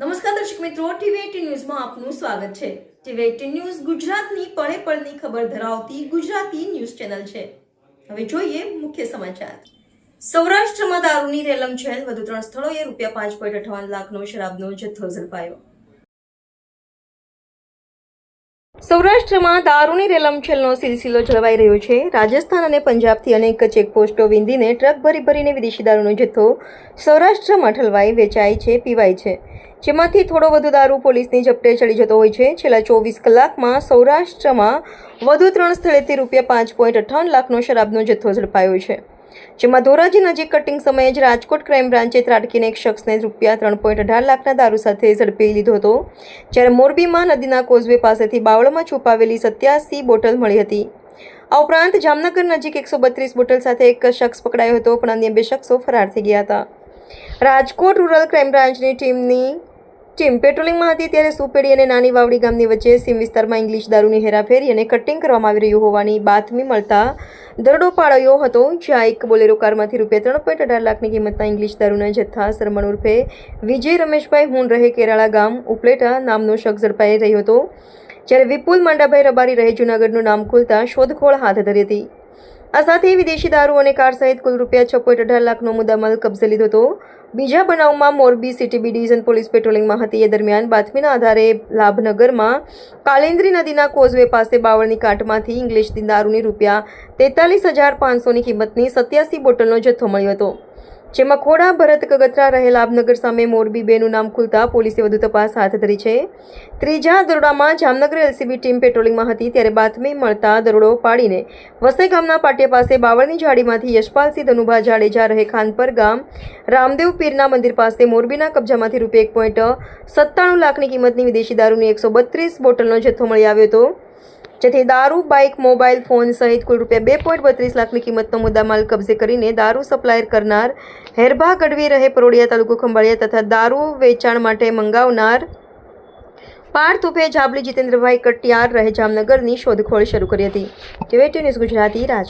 નમસ્કાર દર્શક મિત્રો ટીવી ન્યૂઝમાં આપનું સ્વાગત છે. ટીવી એટીન ન્યૂઝ ગુજરાતની પળે પળની ખબર ધરાવતી ગુજરાતી ન્યૂઝ ચેનલ છે. હવે જોઈએ મુખ્ય સમાચાર. સૌરાષ્ટ્રમાં દારૂની રેલમ રેલમછેલ વધુ ત્રણ સ્થળોએ રૂપિયા પાંચ પોઈન્ટ અઠાવન લાખનો, શરાબનો જથ્થો ઝડપાયો. સૌરાષ્ટ્રમાં દારૂની રેલમછેલનો સિલસિલો જળવાઈ રહ્યો છે. રાજસ્થાન અને પંજાબથી અનેક ચેકપોસ્ટો વિંધીને ટ્રક ભરી ભરીને વિદેશી દારૂનો જથ્થો સૌરાષ્ટ્રમાં ઠલવાઈ, વેચાય છે, પીવાય છે. જેમાંથી થોડો વધુ દારૂ પોલીસની ઝપટે ચડી જતો હોય છે. છેલ્લા ચોવીસ કલાકમાં સૌરાષ્ટ્રમાં વધુ ત્રણ સ્થળેથી રૂપિયા પાંચ પોઈન્ટ અઠ્ઠાવન લાખનો શરાબનો જથ્થો ઝડપાયો છે. જેમાં ધોરાજી નજીક કટિંગ સમયે જ રાજકોટ ક્રાઇમ બ્રાન્ચે ત્રાટકીને એક શખ્સને રૂપિયા ત્રણ પોઈન્ટ અઢાર લાખના દારૂ સાથે ઝડપી લીધો હતો. જ્યારે મોરબીમાં નદીના કોઝવે પાસેથી બાવળમાં છુપાવેલી સત્યાસી બોટલ મળી હતી. આ ઉપરાંત જામનગર નજીક એકસો બત્રીસ બોટલ સાથે એક શખ્સ પકડાયો હતો, પણ અન્ય બે શખ્સો ફરાર થઈ ગયા હતા. રાજકોટ રૂરલ ક્રાઇમ બ્રાન્ચની ટીમની ટીમ પેટ્રોલિંગમાં હતી ત્યારે સુપેડી અને નાની વાવડી ગામની વચ્ચે સીમ વિસ્તારમાં ઇંગ્લિશ દારૂની હેરાફેરી અને કટિંગ કરવામાં આવી રહ્યું હોવાની બાતમી મળતા દરડો પાડાયો હતો, જ્યાં એક બોલેરો કારમાંથી રૂપિયા ત્રણ પોઈન્ટ અઢાર લાખની કિંમતના ઇંગ્લિશ દારૂના જથ્થા સરમણ ઉર્ફે વિજય રમેશભાઈ હું રહે કેરાળા ગામ ઉપલેટા નામનો શખ્સ ઝડપાઈ રહ્યો હતો, જ્યારે વિપુલ માંડાભાઈ રબારી રહે જૂનાગઢનું નામ ખોલતા શોધખોળ હાથ ધરી હતી. આ સાથે વિદેશી દારૂ અને કાર સહિત કુલ રૂપિયા છ પોઈન્ટ અઢાર લાખનો મુદ્દામાલ કબજે લીધો હતો. બીજા બનાવમાં Morbi city B division police પેટ્રોલિંગમાં હતી. એ દરમિયાન બાતમીના આધારે લાભનગરમાં કાલેન્દ્રી નદીના કોઝવે પાસે બાવળની કાંઠમાંથી ઇંગ્લિશ દારૂની રૂપિયા તેતાલીસ હજાર પાંચસોની કિંમતની સત્યાસી બોટલનો જથ્થો મળ્યો હતો. જેમાં ખોડા ભરત કગતરા રહેલ આબનગર સામે મોરબી બેનું નામ ખુલતા પોલીસે વધુ તપાસ હાથ ધરી છે. ત્રીજા દરોડામાં જામનગર એલસીબી ટીમ પેટ્રોલિંગમાં હતી ત્યારે બાતમી મળતા દરોડો પાડીને વસઈ ગામના પાટિયા પાસે બાવળની જાડીમાંથી યશપાલસિંહ ધનુભા જાડેજા રહે ખાનપર ગામ, રામદેવ પીરના મંદિર પાસે મોરબીના કબજામાંથી રૂપિયા એક પોઈન્ટ સત્તાણું લાખની કિંમતની વિદેશી દારૂની એકસો બત્રીસ બોટલનો જથ્થો મળી આવ્યો હતો. જેથી દારૂ, બાઇક મોબાઈલ ફોન સહિત કુલ રૂપિયા બે પોઈન્ટ બત્રીસ લાખની કિંમતનો મુદ્દામાલ કબજે કરીને દારૂ સપ્લાયર કરનાર હેરભા ગઢવી રહે પરોડિયા તાલુકો ખંભાળિયા તથા દારૂ વેચાણ માટે મંગાવનાર પાર્થ ઉભે જાબલી જીતેન્દ્રભાઈ કટિયાર રહે જામનગરની શોધખોળ શરૂ કરી હતી. TV news Gujarati Rajkot.